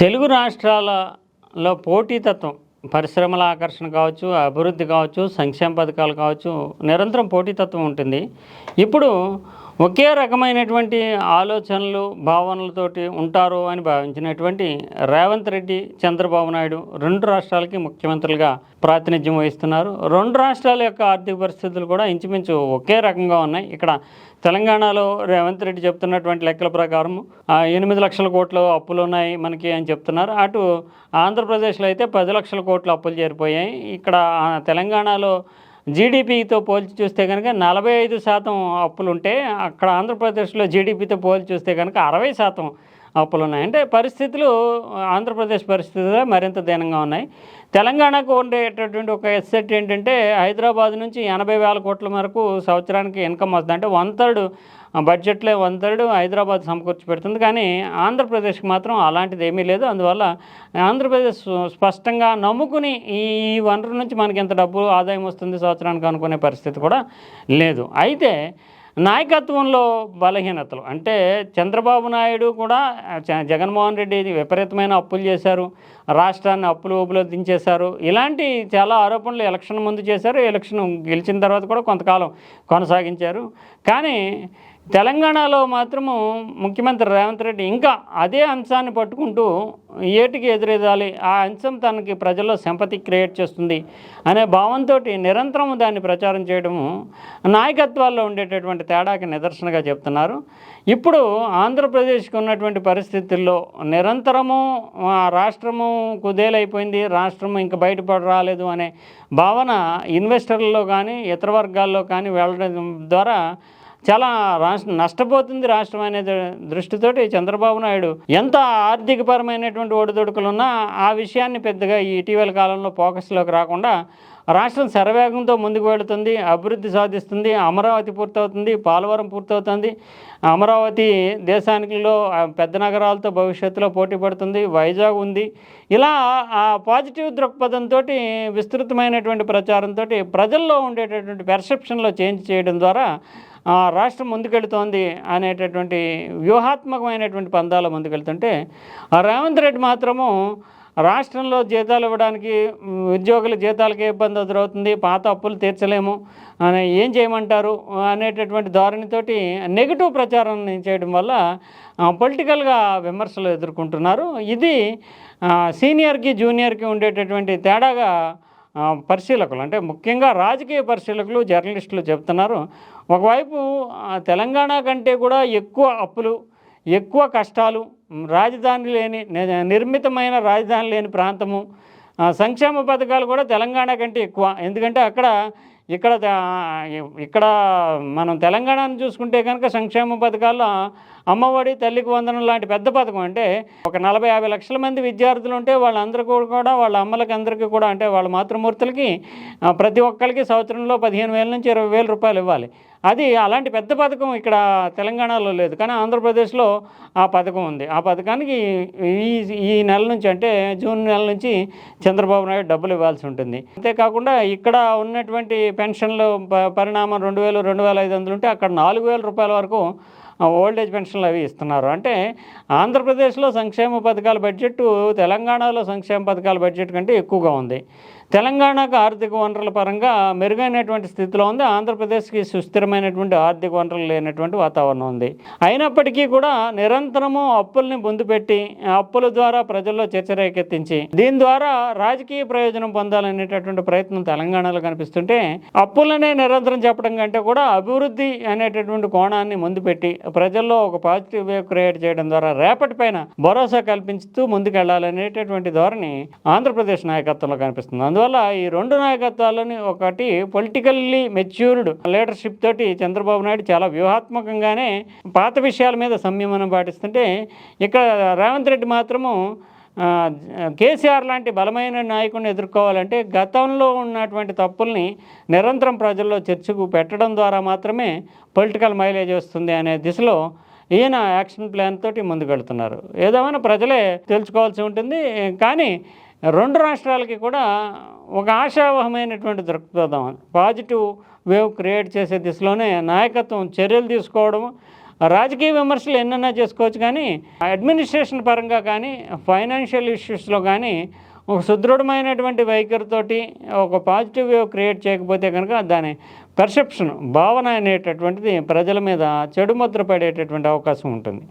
తెలుగు రాష్ట్రాలలో పోటీతత్వం పరిశ్రమల ఆకర్షణ కావచ్చు అభివృద్ధి కావచ్చు సంక్షేమ పథకాలు కావచ్చు నిరంతరం పోటీతత్వం ఉంటుంది. ఇప్పుడు ఒకే రకమైనటువంటి ఆలోచనలు భావనలతోటి ఉంటారు అని భావించినటువంటి రేవంత్ రెడ్డి చంద్రబాబు నాయుడు రెండు రాష్ట్రాలకి ముఖ్యమంత్రులుగా ప్రాతినిధ్యం వహిస్తున్నారు. రెండు రాష్ట్రాల యొక్క ఆర్థిక పరిస్థితులు కూడా ఇంచుమించు ఒకే రకంగా ఉన్నాయి. ఇక్కడ తెలంగాణలో రేవంత్ రెడ్డి చెప్తున్నటువంటి లెక్కల ప్రకారం ఎనిమిది లక్షల కోట్లు అప్పులు ఉన్నాయి మనకి అని చెప్తున్నారు. అటు ఆంధ్రప్రదేశ్లో అయితే పది లక్షల కోట్లు అప్పులు చేరిపోయాయి. ఇక్కడ తెలంగాణలో జీడిపితో పోల్చి చూస్తే కనుక నలభై ఐదు శాతం అప్పులు ఉంటే అక్కడ ఆంధ్రప్రదేశ్లో జీడిపితో పోల్చి చూస్తే కనుక అరవై శాతం అప్పులు ఉన్నాయి అంటే పరిస్థితులు ఆంధ్రప్రదేశ్ పరిస్థితులు మరింత దీనంగా ఉన్నాయి. తెలంగాణకు ఉండేటటువంటి ఒక ఎస్సెట్ ఏంటంటే హైదరాబాద్ నుంచి ఎనభై వేల కోట్ల వరకు సంవత్సరానికి ఇన్కమ్ వస్తుంది. అంటే వన్ థర్డ్ బడ్జెట్లో వన్ థర్డ్ హైదరాబాద్ సమకూర్చి పెడుతుంది. కానీ ఆంధ్రప్రదేశ్కి మాత్రం అలాంటిది ఏమీ లేదు. అందువల్ల ఆంధ్రప్రదేశ్ స్పష్టంగా నమ్ముకుని ఈ ఈ వనరు నుంచి మనకి ఎంత డబ్బు ఆదాయం వస్తుంది సంవత్సరానికి అనుకునే పరిస్థితి కూడా లేదు. అయితే నాయకత్వంలో బలహీనతలు. అంటే చంద్రబాబు నాయుడు కూడా జ- జగన్మోహన్ రెడ్డి విపరీతమైన అప్పులు చేశారు. రాష్ట్రాన్ని అప్పులు ఊపులో దించేశారు. ఇలాంటి చాలా ఆరోపణలు ఎలక్షన్ ముందు చేశారు. ఎలక్షన్ గెలిచిన తర్వాత కూడా కొంతకాలం కొనసాగించారు. కానీ తెలంగాణలో మాత్రము ముఖ్యమంత్రి రేవంత్ రెడ్డి ఇంకా అదే అంశాన్ని పట్టుకుంటూ ఏటికి ఎదురెదాలి? ఆ అంశం తనకి ప్రజల్లో సంపతి క్రియేట్ చేస్తుంది అనే భావంతో నిరంతరం దాన్ని ప్రచారం చేయడము నాయకత్వాల్లో ఉండేటటువంటి తేడాకి నిదర్శనగా చెప్తున్నారు. ఇప్పుడు ఆంధ్రప్రదేశ్కి ఉన్నటువంటి పరిస్థితుల్లో నిరంతరము ఆ రాష్ట్రము కుదేలైపోయింది రాష్ట్రము ఇంకా బయటపడ రాలేదు అనే భావన ఇన్వెస్టర్లలో కానీ ఇతర వర్గాల్లో కానీ వెళ్ళడం ద్వారా చాలా రాష్ట్రం నష్టపోతుంది రాష్ట్రం అనే దృష్టితోటి చంద్రబాబు నాయుడు ఎంత ఆర్థికపరమైనటువంటి ఒడిదొడుకులున్నా ఆ విషయాన్ని పెద్దగా ఈ ఇటీవల కాలంలో ఫోకస్లోకి రాకుండా రాష్ట్రం శరవేగంతో ముందుకు వెళుతుంది అభివృద్ధి సాధిస్తుంది అమరావతి పూర్తవుతుంది పోలవరం పూర్తవుతుంది. అమరావతి దేశానికిలో పెద్ద నగరాలతో భవిష్యత్తులో పోటీ పడుతుంది వైజాగ్ ఉంది. ఇలా ఆ పాజిటివ్ దృక్పథంతో విస్తృతమైనటువంటి ప్రచారంతో ప్రజల్లో ఉండేటటువంటి పెర్సెప్షన్లో చేంజ్ చేయడం ద్వారా రాష్ట్రం ముందుకెళ్తోంది అనేటటువంటి వ్యూహాత్మకమైనటువంటి పందాల ముందుకెళ్తుంటే రేవంత్ రెడ్డి మాత్రము రాష్ట్రంలో జీతాలు ఇవ్వడానికి ఉద్యోగుల జీతాలకి ఇబ్బంది ఎదురవుతుంది పాత అప్పులు తీర్చలేము అని ఏం చేయమంటారు అనేటటువంటి ధోరణితోటి నెగిటివ్ ప్రచారం చేయడం వల్ల పొలిటికల్గా విమర్శలు ఎదుర్కొంటున్నారు. ఇది సీనియర్కి జూనియర్కి ఉండేటటువంటి తేడాగా పరిశీలకులు. అంటే ముఖ్యంగా రాజకీయ పరిశీలకులు జర్నలిస్టులు చెప్తున్నారు. ఒకవైపు తెలంగాణ కంటే కూడా ఎక్కువ అప్పులు ఎక్కువ కష్టాలు రాజధాని లేని నిర్మితమైన రాజధాని లేని ప్రాంతము సంక్షేమ పథకాలు కూడా తెలంగాణ కంటే ఎక్కువ. ఎందుకంటే అక్కడ ఇక్కడ ఇక్కడ మనం తెలంగాణను చూసుకుంటే కనుక సంక్షేమ పథకాల్లో అమ్మఒడి తల్లికి వందనం లాంటి పెద్ద పథకం అంటే ఒక నలభై యాభై లక్షల మంది విద్యార్థులు ఉంటే వాళ్ళందరికీ కూడా వాళ్ళ అమ్మలకి అందరికీ కూడా అంటే వాళ్ళ మాతృమూర్తులకి ప్రతి ఒక్కరికి సంవత్సరంలో పదిహేను వేల నుంచి ఇరవై వేల రూపాయలు ఇవ్వాలి. అది అలాంటి పెద్ద పథకం ఇక్కడ తెలంగాణలో లేదు. కానీ ఆంధ్రప్రదేశ్లో ఆ పథకం ఉంది. ఆ పథకానికి ఈ ఈ నెల నుంచి అంటే జూన్ నెల నుంచి చంద్రబాబు నాయుడు డబ్బులు ఇవ్వాల్సి ఉంటుంది. అంతేకాకుండా ఇక్కడ ఉన్నటువంటి పెన్షన్లు ప- పరిణామం రెండు వేలు రెండు వేల ఐదు వందలు ఉంటే అక్కడ నాలుగు వేల రూపాయల వరకు ఓల్డ్ ఏజ్ పెన్షన్లు అవి ఇస్తున్నారు. అంటే ఆంధ్రప్రదేశ్లో సంక్షేమ పథకాల బడ్జెట్ తెలంగాణలో సంక్షేమ పథకాల బడ్జెట్ కంటే ఎక్కువగా ఉంది. తెలంగాణకు ఆర్థిక వనరుల పరంగా మెరుగైనటువంటి స్థితిలో ఉంది. ఆంధ్రప్రదేశ్కి సుస్థిరమైనటువంటి ఆర్థిక వనరులు లేనటువంటి వాతావరణం ఉంది. అయినప్పటికీ కూడా నిరంతరము అప్పుల్ని ముందు పెట్టి అప్పుల ద్వారా ప్రజల్లో చర్చరేకెత్తించి దీని ద్వారా రాజకీయ ప్రయోజనం పొందాలనేటటువంటి ప్రయత్నం తెలంగాణలో కనిపిస్తుంటే అప్పులనే నిరంతరం చెప్పడం కంటే కూడా అభివృద్ధి అనేటటువంటి కోణాన్ని ముందు పెట్టి ప్రజల్లో ఒక పాజిటివ్ వేవ్ క్రియేట్ చేయడం ద్వారా రేపటి పైన భరోసా కల్పించుతూ ముందుకెళ్ళాలనేటటువంటి ధోరణి ఆంధ్రప్రదేశ్ నాయకత్వంలో కనిపిస్తుంది. అందువల్ల ఈ రెండు నాయకత్వాలని ఒకటి పొలిటికల్లీ మెచ్యూర్డ్ లీడర్షిప్ తోటి చంద్రబాబు నాయుడు చాలా వ్యూహాత్మకంగానే పాత విషయాల మీద సంయమనం పాటిస్తుంటే ఇక్కడ రేవంత్ రెడ్డి మాత్రము కేసీఆర్ లాంటి బలమైన నాయకుడిని ఎదుర్కోవాలంటే గతంలో ఉన్నటువంటి తప్పుల్ని నిరంతరం ప్రజల్లో చర్చకు పెట్టడం ద్వారా మాత్రమే పొలిటికల్ మైలేజ్ వస్తుంది అనే దిశలో ఈయన యాక్షన్ ప్లాన్ తోటి ముందుకెళ్తున్నారు. ఏదేమైనా ప్రజలే తెలుసుకోవాల్సి ఉంటుంది. కానీ రెండు రాష్ట్రాలకి కూడా ఒక ఆశావహమైనటువంటి దృక్పథం పాజిటివ్ వేవ్ క్రియేట్ చేసే దిశలోనే నాయకత్వం చర్యలు తీసుకోవడం రాజకీయ విమర్శలు ఎన్నైనా చేసుకోవచ్చు కానీ అడ్మినిస్ట్రేషన్ పరంగా కానీ ఫైనాన్షియల్ ఇష్యూస్లో కానీ ఒక సుదృఢమైనటువంటి వైఖరితోటి ఒక పాజిటివ్ క్రియేట్ చేయకపోతే కనుక దాని పర్సెప్షన్ భావన అనేటటువంటిది ప్రజల మీద చెడు ముద్ర పడేటటువంటి అవకాశం ఉంటుంది.